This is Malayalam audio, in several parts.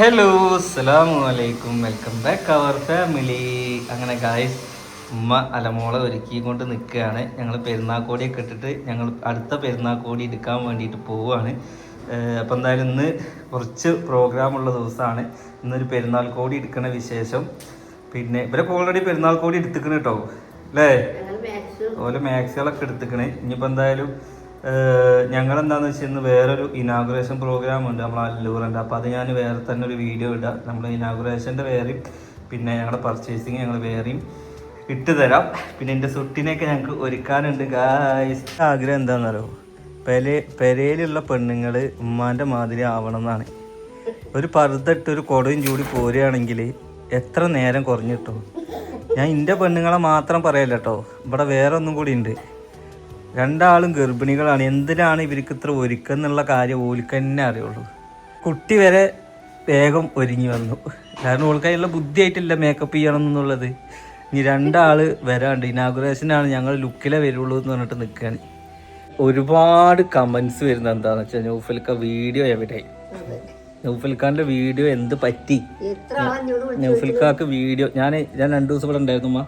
ഹലോ അസ്സാം വലൈക്കും വെൽക്കം ബാക്ക് അവർ ഫാമിലി അങ്ങനെ ഗായ്സ് ഉമ്മ അലമോളെ ഒരുക്കി കൊണ്ട് നിൽക്കുകയാണ്. ഞങ്ങൾ പെരുന്നാക്കോടിയൊക്കെ ഇട്ടിട്ട് ഞങ്ങൾ അടുത്ത പെരുന്നാക്കോടി എടുക്കാൻ വേണ്ടിയിട്ട് പോവുകയാണ്. അപ്പം എന്തായാലും ഇന്ന് കുറച്ച് പ്രോഗ്രാമുള്ള ദിവസമാണ്. ഇന്നൊരു പെരുന്നാൾ കോടി എടുക്കണ വിശേഷം. പിന്നെ ഇവരൊക്കെ ഓൾറെഡി പെരുന്നാൾ കോടി എടുത്തിക്കണ് കേട്ടോ. അല്ലേ? ഓലെ മാക്സുകളൊക്കെ എടുത്തിക്കണ്. ഇനിയിപ്പോൾ എന്തായാലും ഞങ്ങൾ എന്താണെന്ന് വെച്ച് ഇന്ന് വേറൊരു ഇനാഗുറേഷൻ പ്രോഗ്രാം ഉണ്ട് നമ്മൾ അല്ലൂറിന്റെ. അപ്പോൾ അത് ഞാൻ വേറെ തന്നെ ഒരു വീഡിയോ ഇടാം. നമ്മൾ ഇനാഗുറേഷന്റെ വേറെയും പിന്നെ ഞങ്ങളുടെ പർച്ചേസിങ് ഞങ്ങൾ വേറെയും ഇട്ട് തരാം. പിന്നെ എന്റെ സുട്ടിനെയൊക്കെ ഞങ്ങൾക്ക് ഒരുക്കാനുണ്ട്. ഗായ്സ് ആഗ്രഹം എന്താണെന്നറിയോ പെരേ പെരയിലുള്ള പെണ്ണുങ്ങൾ ഉമ്മാന്റെ മാതിരി ആവണം എന്നാണ് ഒരു പറുതിട്ട് ഒരു കൊടയും ചൂടി പോരുകയാണെങ്കിൽ എത്ര നേരം കുറഞ്ഞിട്ടോ. ഞാൻ എന്റെ പെണ്ണുങ്ങളെ മാത്രം പറയല്ല ഇവിടെ വേറെ ഒന്നും കൂടി ഉണ്ട് രണ്ടാളും ഗർഭിണികളാണ്. എന്തിനാണ് ഇവർക്ക് ഇത്ര ഒരുക്കെന്നുള്ള കാര്യം ഓൽക്ക് തന്നെ അറിയുള്ളൂ. കുട്ടി വരെ വേഗം ഒരുങ്ങി വന്നു. കാരണം ഓൾക്കതിനുള്ള ബുദ്ധിയായിട്ടില്ല മേക്കപ്പ് ചെയ്യണം എന്നുള്ളത്. ഇനി രണ്ടാൾ വരാണ്ട്. ഇനാഗുറേഷനാണ് ഞങ്ങൾ ലുക്കിലേ വരുള്ളൂ എന്ന് പറഞ്ഞിട്ട് നിൽക്കുകയാണ് ഒരുപാട് കമൻസ് വരുന്നത് എന്താണെന്ന് വെച്ചാൽ നൗഫൽക്ക വീഡിയോ എവിടെ നൗഫൽഖാന്റെ വീഡിയോ എന്ത് പറ്റി? നൗഫൽഖാക്ക് വീഡിയോ ഞാൻ ഞാൻ രണ്ടു ദിവസം ഇവിടെ ഉണ്ടായിരുന്നു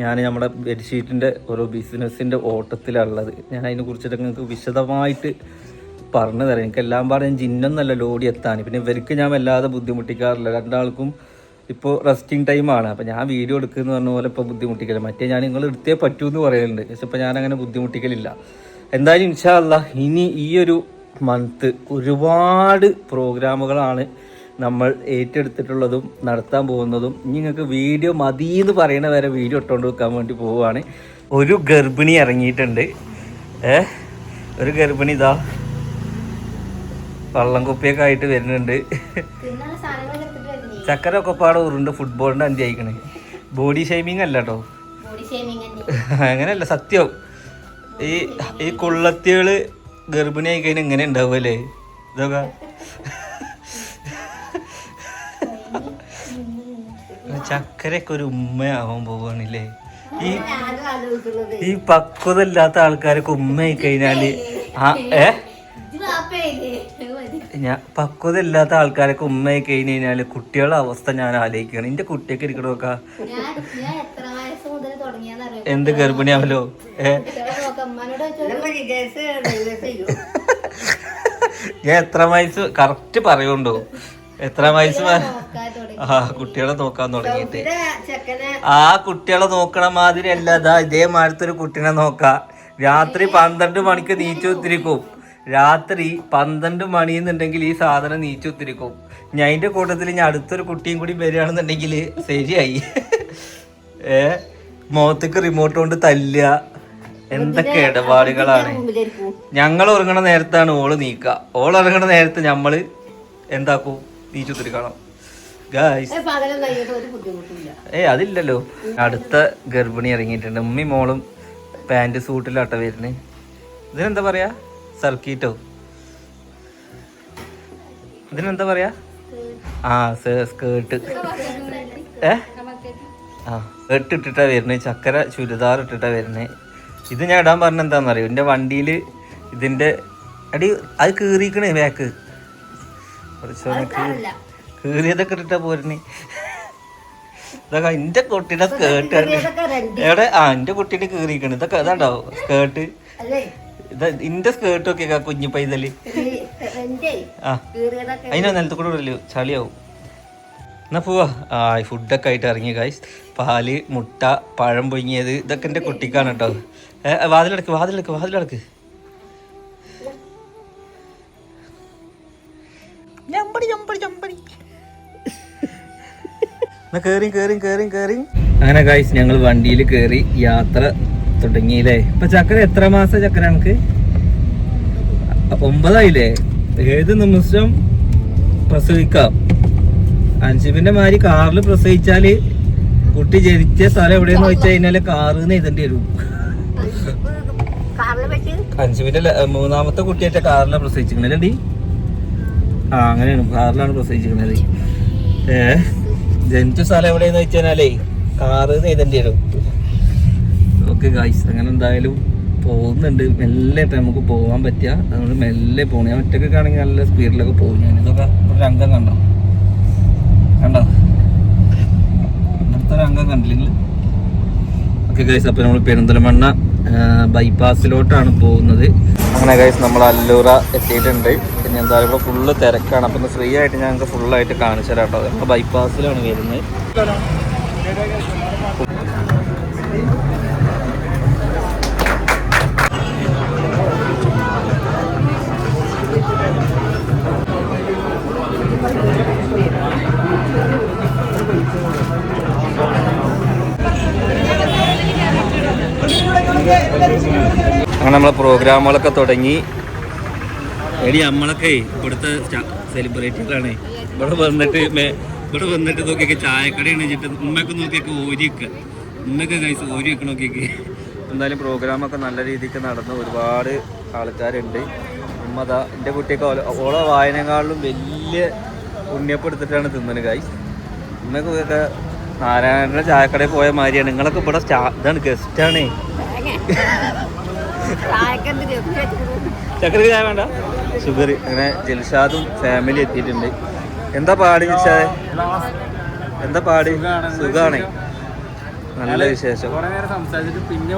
ഞാൻ നമ്മുടെ ബെഡ്ഷീറ്റിന്റെ ഓരോ ബിസിനസ്സിന്റെ ഓട്ടത്തിലുള്ളത് ഞാൻ അതിനെ കുറിച്ചിട്ട് നിങ്ങൾക്ക് വിശദമായിട്ട് പറഞ്ഞു തരാം. എനിക്ക് എല്ലാം പറഞ്ഞ് ജിന്നൊന്നല്ല ലോഡി എത്താൻ. പിന്നെ ഇവർക്ക് ഞാൻ വല്ലാതെ ബുദ്ധിമുട്ടിക്കാറില്ല. രണ്ടാൾക്കും ഇപ്പോൾ റെസ്റ്റിംഗ് ടൈമാണ് അപ്പോൾ ഞാൻ വീഡിയോ എടുക്കുന്ന പറഞ്ഞ പോലെ ഇപ്പോൾ ബുദ്ധിമുട്ടിക്കില്ല? മറ്റേ ഞാൻ നിങ്ങൾ എടുത്തേ പറ്റൂ എന്ന് പറയുന്നുണ്ട്. പക്ഷെ ഇപ്പോൾ ഞാൻ അങ്ങനെ ബുദ്ധിമുട്ടിക്കലില്ല. എന്തായാലും ഇൻഷാല്ല ഇനി ഈ ഒരു മന്ത് ഒരുപാട് പ്രോഗ്രാമുകളാണ് നമ്മൾ ഏറ്റെടുത്തിട്ടുള്ളതും നടത്താൻ പോകുന്നതും ഇനി നിങ്ങൾക്ക് വീഡിയോ മതി എന്ന് പറയുന്ന വരെ വീഡിയോ ഇട്ടുകൊണ്ട് വെക്കാൻ വേണ്ടി പോവുകയാണ്. ഒരു ഗർഭിണി ഇറങ്ങിയിട്ടുണ്ട്. ഏ? ഒരു ഗർഭിണി ഇതാ വള്ളം കുപ്പിയൊക്കെ ആയിട്ട് വരുന്നുണ്ട്. ചക്കര ഒക്കെ പാടെ ഉരുണ്ട് ഫുട്ബോളിന്റെ അഞ്ച് അയക്കണേ ബോഡി ഷെയ്മിങ് അല്ല കേട്ടോ അങ്ങനെയല്ല സത്യം. ഈ ഈ കുള്ളത്തികൾ ഗർഭിണിയായി കഴിഞ്ഞാൽ ഇങ്ങനെ ഉണ്ടാവും അല്ലേ ഇതൊക്കെ. ചക്കരയൊക്കെ ഒരു ഉമ്മയാവാൻ പോവാണില്ലേ? ഈ ഈ പക്വത ഇല്ലാത്ത ആൾക്കാരൊക്കെ ഉമ്മയായി കഴിഞ്ഞാൽ ആ ഏ? ഞാൻ പക്വത ഇല്ലാത്ത ആൾക്കാരൊക്കെ ഉമ്മയായി കഴിഞ്ഞ് കഴിഞ്ഞാൽ കുട്ടികളുടെ അവസ്ഥ ഞാൻ ആലോചിക്കുകയാണ്. എന്റെ കുട്ടിയൊക്കെ ഇരിക്കണമൊക്കെ എന്ത് ഗർഭിണിയാവല്ലോ ഏ? ഞാൻ എത്ര വയസ്സ് കറക്റ്റ് പറയുണ്ടോ എത്ര വയസ്സ് ആ കുട്ടികളെ നോക്കാൻ തുടങ്ങിയിട്ട്. ആ കുട്ടികളെ നോക്കണ മാതിരി അല്ല. അതാ ഇതേമാതിരത്തെ ഒരു കുട്ടീനെ നോക്കാം. രാത്രി പന്ത്രണ്ട് മണിക്ക് നീച്ചുത്തിരിക്കും രാത്രി പന്ത്രണ്ട് മണിന്നുണ്ടെങ്കിൽ ഈ സാധനം നീച്ചുത്തിരിക്കും ഞാൻ അതിന്റെ കൂട്ടത്തിൽ ഞാൻ അടുത്തൊരു കുട്ടിയും കൂടി വരികയാണെന്നുണ്ടെങ്കിൽ ശരിയായി. ഏ? മുഖത്തേക്ക് റിമോട്ട് കൊണ്ട് തല്ലുക. എന്തൊക്കെ ഇടപാടുകളാണ്. ഞങ്ങൾ ഉറങ്ങണ നേരത്താണ് ഓൾ നീക്കുക. ഓൾ ഉറങ്ങണ നേരത്ത് ഞമ്മൾ എന്താക്കൂ? ഗായ്സ് ഏ അതില്ലല്ലോ. അടുത്ത ഗർഭിണി ഇറങ്ങിയിട്ടുണ്ട്. ഉമ്മി മോളും പാന്റ് സൂട്ടിലാട്ട വരുന്നത് ഇതിനെന്താ പറയാ? സർക്കീറ്റോ ഇതിനെന്താ പറയാ? ആ സ്കേർട്ട് ഏ? ആ സ്കേർട്ട് ഇട്ടിട്ടാ വരുന്നത് ചക്കര ചുരിദാർ ഇട്ടിട്ടാ വരുന്നത് ഇത് ഞാൻ ഇടാൻ പറഞ്ഞ എന്താണെന്നറിയോ എന്റെ വണ്ടിയിൽ ഇതിന്റെ അടി അത് കീറിക്കണേ ബാക്ക് കീറിയതൊക്കെ ഇട്ടിട്ടാ പോരണി ഇതൊക്കെ എന്റെ കുട്ടിയുടെ സ്കേർട്ട് എവിടെ? ആ എന്റെ കുട്ടീനെ കീറിക്കണ് ഇതൊക്കെ അതാണ്ടോ സ്കേർട്ട് ഇതാ ഇന്റെ സ്കേർട്ട് ഒക്കെ കുഞ്ഞു പൈതൽ. ആ. അതിനാ നിലത്ത് കൂടെ ഇടല്ലോ ചളിയാവും. എന്നാ പോവാ. ആ ഫുഡൊക്കെ ആയിട്ട് ഇറങ്ങി ഗൈസ് പാൽ മുട്ട പഴം പൊങ്ങിയത് ഇതൊക്കെ എന്റെ കുട്ടിക്കാണ് കേട്ടോ വാതിലടക്ക് വാതിലടക്ക് വാതിലടക്ക്. കേറി കേറി കേറി കേറി. അങ്ങനെ ഗൈസ് ഞങ്ങൾ വണ്ടിയിൽ കേറി യാത്ര തുടങ്ങിയില്ലേ? ഇപ്പൊ ചക്കര എത്ര മാസം ചക്കര നമുക്ക്? ഒമ്പതായില്ലേ? ഏത് നിമിഷം പ്രസവിക്കാം? അൻഷിബിന്റെ മാതിരി കാറിൽ പ്രസവിച്ചാൽ കുട്ടി ജനിച്ച സ്ഥലം എവിടെയെന്ന് വെച്ചാൽ കഴിഞ്ഞാൽ കാറിന്ന് എഴുതേണ്ടി വരും. അൻഷിബിന്റെ ല- മൂന്നാമത്തെ കുട്ടിയായിട്ട് കാറിലാണ് പ്രസവിച്ചിരിക്കണല്ലേ ആ അങ്ങനെയാണ്. കാറിലാണ് പ്രസവിച്ചിരിക്കണത് ഏ? ജനിച്ച സ്ഥലം എവിടെയെന്ന് വെച്ച് കഴിഞ്ഞാലേ കാറിന്ന് എഴുതേണ്ടി വരും ഓക്കെ ഗായ്സ് അങ്ങനെ എന്തായാലും പോകുന്നുണ്ട്. മെല്ലെ നമുക്ക് പോകാൻ പറ്റുക അതുകൊണ്ട് മെല്ലെ പോകണം ഞാൻ ഒറ്റയ്ക്ക് ആണെങ്കിൽ നല്ല സ്പീഡിലൊക്കെ പോകും. ഞാൻ ഇതൊക്കെ ഒരു രംഗം കണ്ടോ? കണ്ടോ? ഇവിടുത്തെ രംഗം അംഗം കണ്ടില്ല ഓക്കെ ഗൈസ് അപ്പോൾ നമ്മൾ പെരിന്തൽമണ്ണ ബൈപ്പാസിലോട്ടാണ് പോകുന്നത്. അങ്ങനെ ഗൈസ് നമ്മൾ അല്ലൂറ എത്തിയിട്ടുണ്ട്. പിന്നെ എന്തായാലും ഇവിടെ ഫുള്ള് തിരക്കാണ്. അപ്പം ഫ്രീ ആയിട്ട് ഞങ്ങൾക്ക് ഫുള്ളായിട്ട് കാണിച്ചു തരാം കേട്ടോ. ബൈപ്പാസിലാണ് വരുന്നത്. അങ്ങനെ നമ്മളെ പ്രോഗ്രാമുകളൊക്കെ തുടങ്ങി. എടി നമ്മളൊക്കെ ഇവിടുത്തെ സെലിബ്രിറ്റികളാണ് ഇവിടെ വന്നിട്ട് ഇവിടെ വന്നിട്ട് നോക്കിയൊക്കെ ചായക്കടയാണ് വെച്ചിട്ട് ഉമ്മയൊക്കെ നോക്കിയൊക്കെ ഓരിയൊക്കെ. ഉമ്മയൊക്കെ കഴിച്ച് ഓരിയൊക്കെ നോക്കിയൊക്കെ. എന്തായാലും പ്രോഗ്രാമൊക്കെ നല്ല രീതിക്ക് നടന്നു ഒരുപാട് ആൾക്കാരുണ്ട്. ഉമ്മതാ എന്റെ കുട്ടിയൊക്കെ ഓളെ വായനക്കാളിലും വലിയ പുണ്യപ്പെടുത്തിട്ടാണ് തിന്നത് കായ് ഉമ്മയൊക്കെ നാരായണ ചായക്കടയിൽ പോയ മാതിരിയാണ്. നിങ്ങളൊക്കെ ഇവിടെ സ്റ്റാ ഇതാണ് ഗസ്റ്റാണേ ചക്കര ചായ വേണ്ട? ഷുഗർ അങ്ങനെ ജൽഷാദും ഫാമിലി എത്തിയിട്ടുണ്ട്. എന്താ പാടി ജൽഷാദെ? എന്താ പാടി? സുഖാണേ. നല്ല വിശേഷം. സംസാരിച്ചിട്ട് പിന്നെ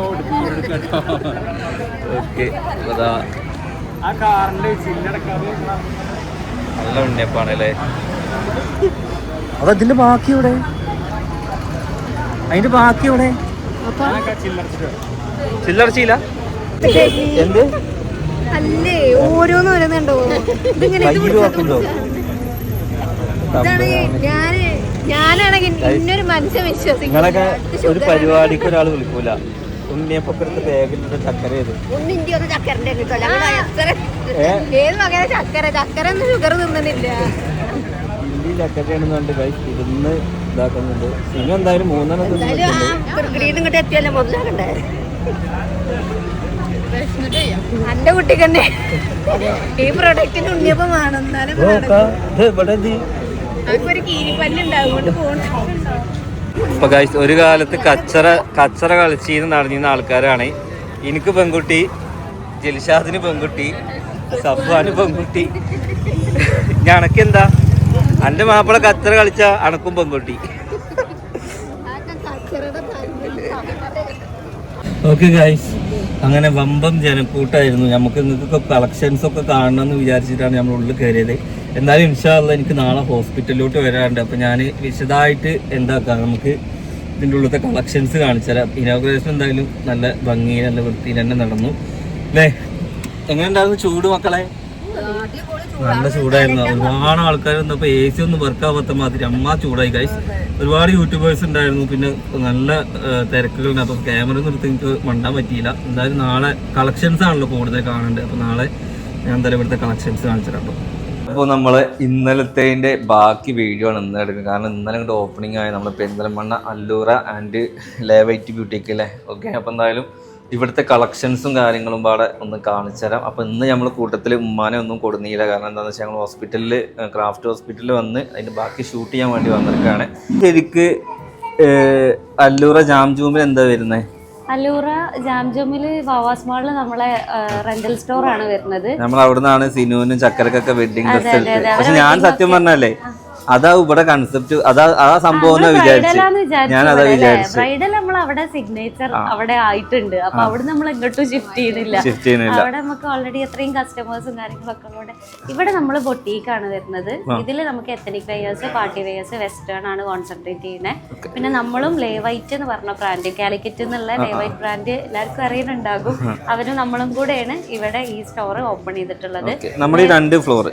ഓക്കെ അതാ. ആ കാറിന്റെ ചില്ലടക്കാതെ നല്ല ഉണ്ണിയപ്പാണല്ലേ? അതതിന്റെ ബാക്കി ഇവിടെ അതിന്റെ ബാക്കി ഇവിടെ ചില്ലടച്ചിട്ട് ചില്ലടച്ചില്ല? എന്ത്? അല്ലേ? ഓരോന്ന് ഓരോന്നുണ്ടോ? ഇതിങ്ങനെ ഞാൻ ഞാനാണെങ്കിൽ ഇന്നൊരു മനുഷ്യൻ വിശ്വസിക്കും ഒരു പരിപാടിക്ക് ഒരാൾ വിളിക്കൂല. ബാഗിലിട്ട് ചക്കര ചെയ്ത് ചക്കരന്റെ? ഏത് വകയുടെ ചക്കര ചക്കര ഒന്നും ഷുഗർ തിന്നുന്നില്ല. ഹിന്ദി ചക്കരയാണെന്ന് കണ്ട് കൈ ഇരുന്ന് ഇതാക്കുന്നുണ്ട്. സിനിമ എന്തായാലും മൂന്നെണ്ണം എന്തായാലും ആ ഇങ്ങോട്ട് എത്തിയല്ലേ? മുതലാക്കണ്ടേ? എന്റെ കുട്ടിക്ക് തന്നെ ഈ പ്രൊഡക്റ്റിന് ഉണ്ണിയപ്പം വേണം. എന്നാലും ഒരു കീരിപ്പല്ലുണ്ടാവും. കൊണ്ട് പോകണം ഇപ്പൊ ഗൈസ് ഒരു കാലത്ത് കച്ചറ കച്ചറ കളിച്ചിന്ന് നടന്നിരുന്ന ആൾക്കാരാണ്. എനിക്ക് പെൺകുട്ടി ജലിഷാദിന് പെൺകുട്ടി സഫാന് പെൺകുട്ടി. ഞണക്കെന്താ? എന്റെ മാപ്പിള കച്ചറ കളിച്ച അണക്കും പെൺകുട്ടി. ഓക്കെ ഗൈസ് അങ്ങനെ വമ്പം ജനക്കൂട്ടായിരുന്നു. നമുക്ക് നിങ്ങൾക്കൊക്കെ കളക്ഷൻസ് ഒക്കെ കാണണം എന്ന് വിചാരിച്ചിട്ടാണ് നമ്മൾ ഉള്ളിൽ കയറിയത് എന്തായാലും ഇൻഷാല്ല എനിക്ക് നാളെ ഹോസ്പിറ്റലിലോട്ട് വരാറുണ്ട്. അപ്പം ഞാൻ വിശദമായിട്ട് എന്താക്കാം? നമുക്ക് ഇതിന്റെ ഉള്ളത്തെ കളക്ഷൻസ് കാണിച്ചുതരാം. ഇനോഗ്രേഷൻ എന്തായാലും നല്ല ഭംഗി നല്ല വൃത്തിയിൽ തന്നെ നടന്നു. അല്ലേ എങ്ങനെ ഉണ്ടായിരുന്നു ചൂട് മക്കളെ? നല്ല ചൂടായിരുന്നു. ഒരുപാട് ആൾക്കാർ വന്നപ്പോൾ എ സി ഒന്നും വർക്ക് ആവാത്ത മാതിരി അമ്മ ചൂടായി ഗൈസ് ഒരുപാട് യൂട്യൂബേഴ്സ് ഉണ്ടായിരുന്നു. പിന്നെ നല്ല തിരക്കുകളുണ്ട്. അപ്പോൾ ക്യാമറ നിർത്തി എനിക്ക് മണ്ടാൻ പറ്റിയില്ല. എന്തായാലും നാളെ കളക്ഷൻസ് ആണല്ലോ കൂടുതൽ കാണേണ്ടത്. അപ്പോൾ നാളെ ഞാൻ എന്തായാലും ഇവിടുത്തെ കളക്ഷൻസ് കാണിച്ചിട്ടോ അപ്പോൾ നമ്മൾ ഇന്നലത്തേന്റെ ബാക്കി വീഡിയോ ആണ് ഇന്ന് എടുക്കുന്നത്. കാരണം ഇന്നലെ ഇങ്ങോട്ട് ഓപ്പണിംഗ് ആയ. നമ്മൾ പെരിന്തൽമണ്ണ അല്ലൂറ ആൻഡ് ലേവൈറ്റ് ബ്യൂട്ടിക്ക് അല്ലേ? ഓക്കെ അപ്പോൾ എന്തായാലും ഇവിടുത്തെ കളക്ഷൻസും കാര്യങ്ങളും പാടെ ഒന്ന് കാണിച്ചു തരാം. അപ്പോൾ ഇന്ന് നമ്മൾ കൂട്ടത്തിൽ ഉമ്മാനെ ഒന്നും കൊടുന്നില്ല. കാരണം എന്താണെന്ന് വെച്ചാൽ ഞങ്ങൾ ഹോസ്പിറ്റലിൽ ക്രാഫ്റ്റ് ഹോസ്പിറ്റലിൽ വന്ന് അതിന്റെ ബാക്കി ഷൂട്ട് ചെയ്യാൻ വേണ്ടി വന്നിരിക്കുകയാണ് ശരിക്ക് അല്ലൂറ ജാം ജൂമിൽ എന്താ വരുന്നത് അല്ലൂറ ജാംജൂമിൽ വാവാസ് മാളിൽ നമ്മളെ റെന്റൽ സ്റ്റോർ ആണ് വരുന്നത്. നമ്മൾ അവിടുന്നാണ് സിനുവിനും ചക്കരക്കൊക്കെ വെഡിങ് ഡ്രസ് പക്ഷെ ഞാൻ സത്യം പറഞ്ഞല്ലേ അതാ ഇവിടെ കൺസെപ്റ്റ് അതാ ആ സംഭവം വിചാരിച്ചു ഞാൻ അതാ വിചാരിച്ചു. ബ്രൈഡൽ നമ്മൾ അവിടെ സിഗ്നേച്ചർ അവിടെ ആയിട്ടുണ്ട്. അപ്പൊ അവിടെ നമ്മൾ എങ്ങോട്ടും ഷിഫ്റ്റ് ചെയ്യുന്നില്ല. ഷിഫ്റ്റ് ചെയ്യുന്നില്ല. അവിടെ നമുക്ക് ഓൾറെഡി എത്രയും കസ്റ്റമേഴ്സും കാര്യങ്ങളൊക്കെ ഉള്ളതുകൊണ്ട് ഇവിടെ നമ്മൾ ബൊട്ടീക്കാണ് വരുന്നത്. ഇതിൽ നമുക്ക് ethnic wears party wears western ആണ് കോൺസെൻട്രേറ്റ് ചെയ്യുന്നത് പിന്നെ നമ്മളും ലേവൈറ്റ് എന്ന് പറഞ്ഞ ബ്രാൻഡ് കാലിക്കറ്റ് എന്നുള്ള ലേവൈറ്റ് ബ്രാൻഡ് എല്ലാവർക്കും അറിയുന്നുണ്ടാകും. അവരും നമ്മളും കൂടെയാണ് ഇവിടെ ഈ സ്റ്റോർ ഓപ്പൺ ചെയ്തിട്ടുള്ളത്. നമ്മൾ ഈ രണ്ട് ഫ്ലോർ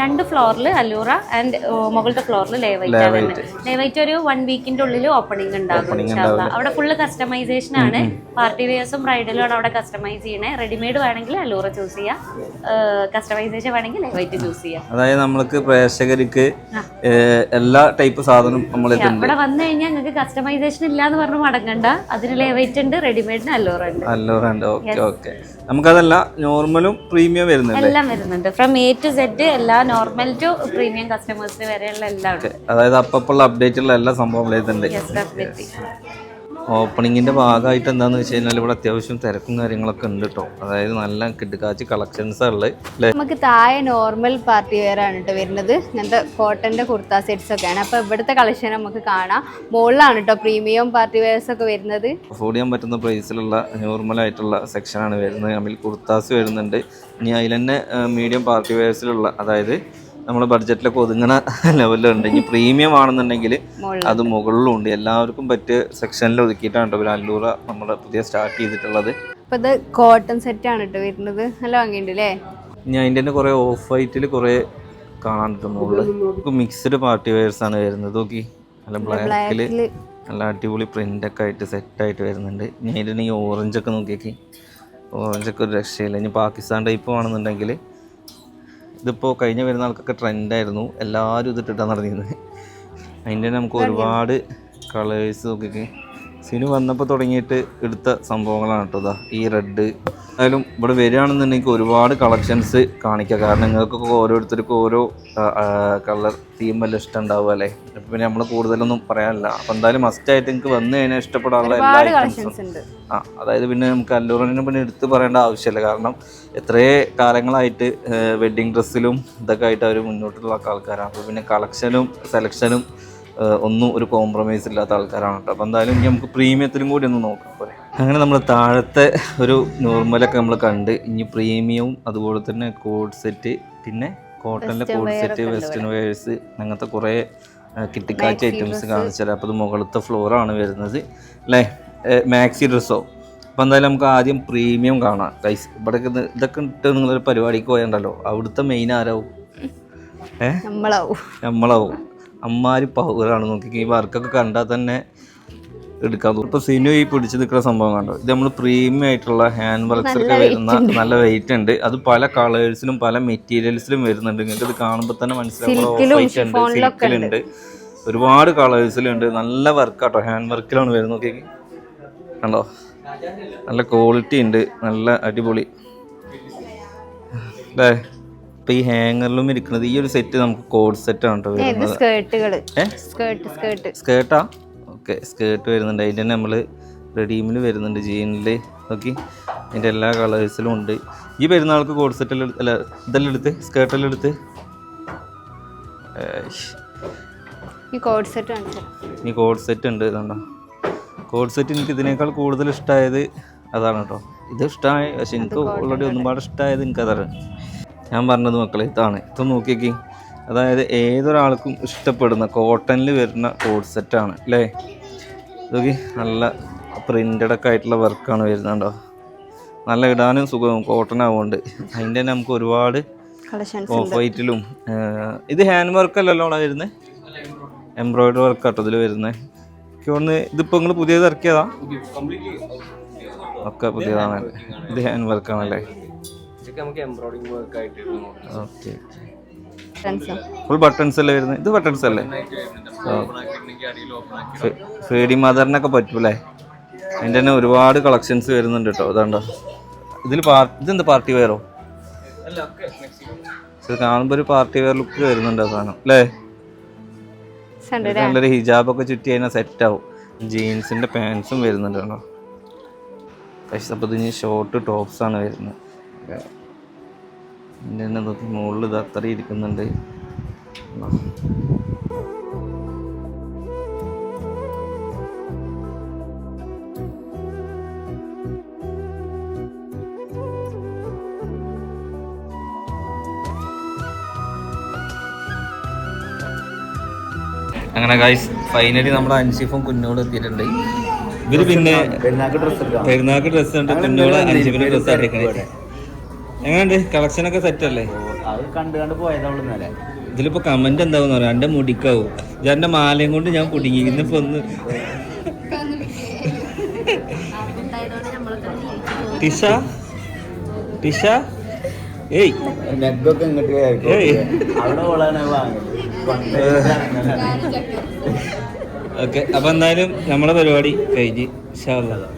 രണ്ട് ഫ്ലോറിൽ അല്ലൂറ ആൻഡ് മുകളിലത്തെ ഫ്ലോറിൽ ലേവൈറ്റ്. ലേവൈറ്റ് ഒരു വൺ വീക്കിന്റെ ഉള്ളിൽ ഓപ്പണിംഗ് ഉണ്ടാകും. അവിടെ ഫുള്ള് കസ്റ്റമൈസേഷൻ ആണ്. പാർട്ടി വെയേഴ്സും ബ്രൈഡലും ആണ് അവിടെ കസ്റ്റമൈസ് ചെയ്യണേ. റെഡിമെയ്ഡ് വേണമെങ്കിൽ അല്ലൂറ ചൂസ് ചെയ്യാം. കസ്റ്റമൈസേഷൻ വേണമെങ്കിൽ ലേവൈറ്റ് ചൂസ് ചെയ്യാം. അതായത് നമ്മൾക്ക് പ്രേക്ഷകർക്ക് എല്ലാ ടൈപ്പ് സാധനം നമ്മൾ അവിടെ വന്നു കഴിഞ്ഞാൽ നിങ്ങൾക്ക് കസ്റ്റമൈസേഷൻ ഇല്ലാന്ന് പറഞ്ഞ് മടങ്ങണ്ട. അതിന് ലേവൈറ്റ് ഉണ്ട് റെഡിമെയ്ഡിന് അല്ലൂറ ഉണ്ട്. അല്ലൂറുണ്ട് ഓക്കെ ഓക്കെ. നമുക്കതല്ല നോർമലും പ്രീമിയം വരുന്നുണ്ട്. എല്ലാം വരുന്നുണ്ട്. ഫ്രം എ ടു സെഡ് എല്ലാ നോർമൽ ടു പ്രീമിയം കസ്റ്റമേഴ്സിന് വരെയുള്ള എല്ലാം ഉണ്ട് അതായത് അപ്പപ്പുള്ള അപ്ഡേറ്റുള്ള എല്ലാ സംഭവങ്ങളും definitely. ഓപ്പണിങ്ങിന്റെ ഭാഗമായിട്ട് എന്താണെന്ന് വെച്ച് കഴിഞ്ഞാൽ ഇവിടെ അത്യാവശ്യം തിരക്കും കാര്യങ്ങളൊക്കെ ഉണ്ട് കേട്ടോ അതായത് നല്ല കിടുക്കാച്ചി കളക്ഷൻസ് ഉള്ളത് നമുക്ക് താഴെ നോർമൽ പാർട്ടി വെയർ ആണ് കേട്ടോ വരുന്നത്. ഇങ്ങനത്തെ കോട്ടന്റെ കുർത്ത സെറ്റ്സ് ഒക്കെയാണ് അപ്പോൾ ഇവിടുത്തെ കളക്ഷൻ നമുക്ക് കാണാം. മുകളിലാണ് കേട്ടോ പ്രീമിയം പാർട്ടി വെയർസ് ഒക്കെ വരുന്നത്. അഫോർഡ് ചെയ്യാൻ പറ്റുന്ന പ്രൈസിലുള്ള നോർമൽ ആയിട്ടുള്ള സെക്ഷനാണ് വരുന്നത്. അതിൽ കുർത്താസ് വരുന്നുണ്ട്. ഇനി അതിൽ തന്നെ മീഡിയം പാർട്ടി വെയർസിലുള്ള അതായത് നമ്മുടെ ബഡ്ജറ്റിലൊക്കെ ഒതുങ്ങുന്ന ലെവലിലുണ്ടെങ്കിൽ പ്രീമിയം ആണെന്നുണ്ടെങ്കിൽ അത് മുകളിലും ഉണ്ട് എല്ലാവർക്കും പറ്റിയ സെക്ഷനിൽ ഒതുക്കിയിട്ടാണ് കേട്ടോ ഒരു അല്ലൂറ നമ്മൾ പുതിയ സ്റ്റാർട്ട് ചെയ്തിട്ടുള്ളത്. അപ്പോൾ ഇത് കോട്ടൺ സെറ്റ് ആണ് കേട്ടോ വരുന്നത്. നല്ല അല്ലേ ഞാൻ അതിന്റെ തന്നെ കുറേ ഓഫ് വൈറ്റിൽ കുറേ കാണാൻ കിട്ടും മുകളിൽ മിക്സ്ഡ് പാർട്ടി വെയർസ് ആണ് വരുന്നത്. നോക്കി. നല്ല ബ്ലാക്കിൽ നല്ല അടിപൊളി പ്രിന്റൊക്കെ ആയിട്ട് സെറ്റായിട്ട് വരുന്നുണ്ട്. ഇനി അതിന്റെ ഈ ഓറഞ്ചൊക്കെ നോക്കിയൊക്കെ. ഓറഞ്ചൊക്കെ ഒരു രക്ഷയില്ല. ഇനി പാകിസ്ഥാൻ ടൈപ്പ് ആണെന്നുണ്ടെങ്കിൽ ഇതിപ്പോൾ കഴിഞ്ഞ വരുന്ന ആൾക്കൊക്കെ ട്രെൻഡായിരുന്നു എല്ലാവരും ഇതിട്ടിട്ടാണ് നടന്നിരുന്നത് അതിന്റെ നമുക്ക് ഒരുപാട് കളേഴ്സ് നോക്കിക്ക്. സിനു വന്നപ്പോൾ തുടങ്ങിയിട്ട് എടുത്ത സംഭവങ്ങളാണ് കേട്ടോ ഈ റെഡ്. എന്തായാലും ഇവിടെ വരികയാണെന്നുണ്ടെങ്കിൽ ഒരുപാട് കളക്ഷൻസ് കാണിക്കുക കാരണം നിങ്ങൾക്കൊക്കെ ഓരോരുത്തർക്കും ഓരോ കളർ തീം വല്ല ഇഷ്ടം ഉണ്ടാവുക അല്ലേ? അപ്പം പിന്നെ നമ്മൾ കൂടുതലൊന്നും പറയാനില്ല. അപ്പം എന്തായാലും മസ്റ്റായിട്ട് നിങ്ങൾക്ക് വന്നു കഴിഞ്ഞാൽ ഇഷ്ടപ്പെടാനുള്ള എല്ലാ ഐറ്റംസും ആ അതായത് പിന്നെ നമുക്ക് അല്ലൂറിനെ പിന്നെ എടുത്ത് പറയേണ്ട ആവശ്യമില്ല. കാരണം എത്രയേ കാലങ്ങളായിട്ട് വെഡ്ഡിങ് ഡ്രസ്സിലും ഇതൊക്കെ ആയിട്ട് അവർ മുന്നോട്ടുള്ള ആൾക്കാരാണ്. അപ്പോൾ പിന്നെ കളക്ഷനും സെലക്ഷനും ഒന്നും ഒരു കോംപ്രമൈസ് ഇല്ലാത്ത ആൾക്കാരാണ് കേട്ടോ. അപ്പോൾ എന്തായാലും ഇനി നമുക്ക് പ്രീമിയത്തിലും കൂടി ഒന്ന് നോക്കാം. പോലെ അങ്ങനെ നമ്മൾ താഴത്തെ ഒരു നോർമലൊക്കെ നമ്മൾ കണ്ട് ഇനി പ്രീമിയവും അതുപോലെ തന്നെ കോഡ് സെറ്റ് പിന്നെ കോട്ടണിലെ കോഡ് സെറ്റ് വെസ്റ്റേൺ വെയേഴ്സ് അങ്ങനത്തെ കുറേ കിട്ടിക്കാച്ച ഐറ്റംസ് കാണിച്ചാൽ അപ്പോൾ ഇത് മുകളിലത്തെ ഫ്ലോറാണ് വരുന്നത്. അല്ലേ മാക്സി ഡ്രസ്സോ അപ്പോൾ എന്തായാലും നമുക്ക് ആദ്യം പ്രീമിയം കാണാം. ഗൈസ് ഇവിടെ ഇതൊക്കെ ഇട്ട് നിങ്ങളൊരു പരിപാടിക്ക് പോയണ്ടല്ലോ. അവിടുത്തെ മെയിൻ ആരാവും? ഏ? നമ്മളാവും. നമ്മളാവും. അമ്മാരി പവറാണ് നോക്കി ഈ വർക്കൊക്കെ കണ്ടാൽ തന്നെ എടുക്കാൻ തോന്നും. ഇപ്പോൾ സിനു ഈ പിടിച്ച് നിൽക്കുന്ന സംഭവം കണ്ടോ? ഇത് നമ്മൾ പ്രീമിയം ആയിട്ടുള്ള ഹാൻഡ് വർക്ക്സ് ഒക്കെ വരുന്ന നല്ല വെയിറ്റ് ഉണ്ട്. അത് പല കളേഴ്സിലും പല മെറ്റീരിയൽസിലും വരുന്നുണ്ട്. നിങ്ങൾക്ക് ഇത് കാണുമ്പോൾ തന്നെ മനസ്സിലാവും. ഓഫ് സിൽക്കിലും വൈറ്റ് ഉണ്ട് ഷിഫോണിലൊക്കെ സിൽക്കിലുണ്ട് ഒരുപാട് കളേഴ്സിലുണ്ട് നല്ല വർക്കാട്ടോ ഹാൻഡ് വർക്കിലാണ് വരുന്നത്. നോക്കി. കണ്ടോ? നല്ല ക്വാളിറ്റി ഉണ്ട്. നല്ല അടിപൊളി. അല്ലേ ഇപ്പൊ ഈ ഹാങ്ങറിലും ഇരിക്കുന്നത് ഈ ഒരു സെറ്റ് നമുക്ക് കോഡ് സെറ്റ് ആണ്? സ്കേർട്ട് സ്കേർട്ട് സ്കേർട്ടാ ഓക്കെ സ്കേർട്ട് വരുന്നുണ്ട്. അതിന്റെ തന്നെ നമ്മൾ റെഡീമിൽ വരുന്നുണ്ട് ജീനിൽ നോക്കി അതിന്റെ എല്ലാ കളേഴ്സിലും ഉണ്ട്. ഈ പെരുന്നാൾക്ക് കോഡ് സെറ്റെല്ലാം അല്ല ഇതെല്ലാം എടുത്ത് സ്കേർട്ടെല്ലാം എടുത്ത്. ഈ കോഡ് സെറ്റ് ഇനി കോഡ് സെറ്റ് ഉണ്ട് ഇതുണ്ടോ? കോഡ് സെറ്റ് എനിക്ക് ഇതിനേക്കാൾ കൂടുതൽ ഇഷ്ടമായത് അതാണ് കേട്ടോ ഇത് ഇഷ്ടമായി പക്ഷെ എനിക്ക് ഓൾറെഡി ഒന്നും പാടെ ഇഷ്ടമായത് എനിക്ക് അതാണ്. ഞാൻ പറഞ്ഞത് മക്കളെ ഇതാണ്. ഇത് നോക്കിയേക്കി. അതായത് ഏതൊരാൾക്കും ഇഷ്ടപ്പെടുന്ന കോട്ടണിൽ വരുന്ന കോഡ് സെറ്റാണ് അല്ലേ? ഇതൊക്കെ നല്ല പ്രിന്റഡ് ഒക്കെ ആയിട്ടുള്ള വർക്കാണ് വരുന്നുണ്ടോ നല്ല ഇടാനും സുഖവും കോട്ടൺ ആവുകൊണ്ട് അതിന്റെ തന്നെ നമുക്ക് ഒരുപാട് കളക്ഷൻസ് ഓഫ് വൈറ്റിലും ഇത് ഹാൻഡ് വർക്ക് അല്ലല്ലോ അവിടെ വരുന്നത് എംബ്രോയിഡറി വർക്ക് ആട്ടോ ഇതിൽ വരുന്നത് എനിക്ക് തോന്നുന്നു ഇതിപ്പോൾ നിങ്ങൾ പുതിയത് ഇറക്കിയതാ? ഒക്കെ പുതിയതാണല്ലേ ഇത് ഹാൻഡ് വർക്ക് നമുക്ക് എംബ്രോയിഡിംഗ് വർക്ക് ആയിട്ട് ഓക്കെ ഫുൾ ബട്ടൺസ് അല്ലേ വരുന്നത്? ഇത് ബട്ടൺസ് അല്ലേ? ഫേഡി മദറിനൊക്കെ പറ്റൂലേ അതിന്റെ തന്നെ ഒരുപാട് കളക്ഷൻസ് വരുന്നുണ്ട് കേട്ടോ അതാണ്ടോ ഇതിൽ പാർട്ടി ഇതെന്താ പാർട്ടി വെയറോ ഇത് കാണുമ്പോൾ ഒരു പാർട്ടി വെയർ ലുക്ക് വരുന്നുണ്ട് ആ സാധനം അല്ലേ? നല്ലൊരു ഹിജാബൊക്കെ ചുറ്റി കഴിഞ്ഞാൽ സെറ്റ് ആവും. ജീൻസിന്റെ പാൻസും വരുന്നുണ്ട് കേട്ടോ. പക്ഷെ അപ്പോൾ ഇതിന് ഷോർട്ട് ടോപ്സ് ആണ് വരുന്നത്. നോക്കി മുകളിൽ ഇത് അത്ര ഇരിക്കുന്നുണ്ട്. അങ്ങനെ ഗൈസ് ഫൈനലി നമ്മുടെ അഞ്ചിഫും കുഞ്ഞോട് എത്തിയിട്ടുണ്ട്. ഇവർ പിന്നെ പെരുന്നാക്ക് ഡ്രസ് ഉണ്ട് കുഞ്ഞോട് അൻഷിഫിന് ഡ്രസ്സ് അടിക്കണേ എങ്ങനെയുണ്ട്? കളക്ഷൻ ഒക്കെ സെറ്റ് അല്ലേ? അത് കണ്ട് കണ്ട് പോയതാവുന്നല്ലേ ഇതിലിപ്പോ കമന്റ് എന്താവും പറയാം? എന്റെ മുടിക്കാവും. എന്റെ മാലയും കൊണ്ട് ഞാൻ കുടുങ്ങി. ഇന്നിപ്പോ ഒന്ന് ടിഷ ടിഷ ഏയ്. നെഗൊക്കെ ഇങ്ങോട്ട് അവിടെ ഓക്കെ. അപ്പൊ എന്തായാലും നമ്മളെ പരിപാടി കഴിഞ്ഞ്. അല്ലാ.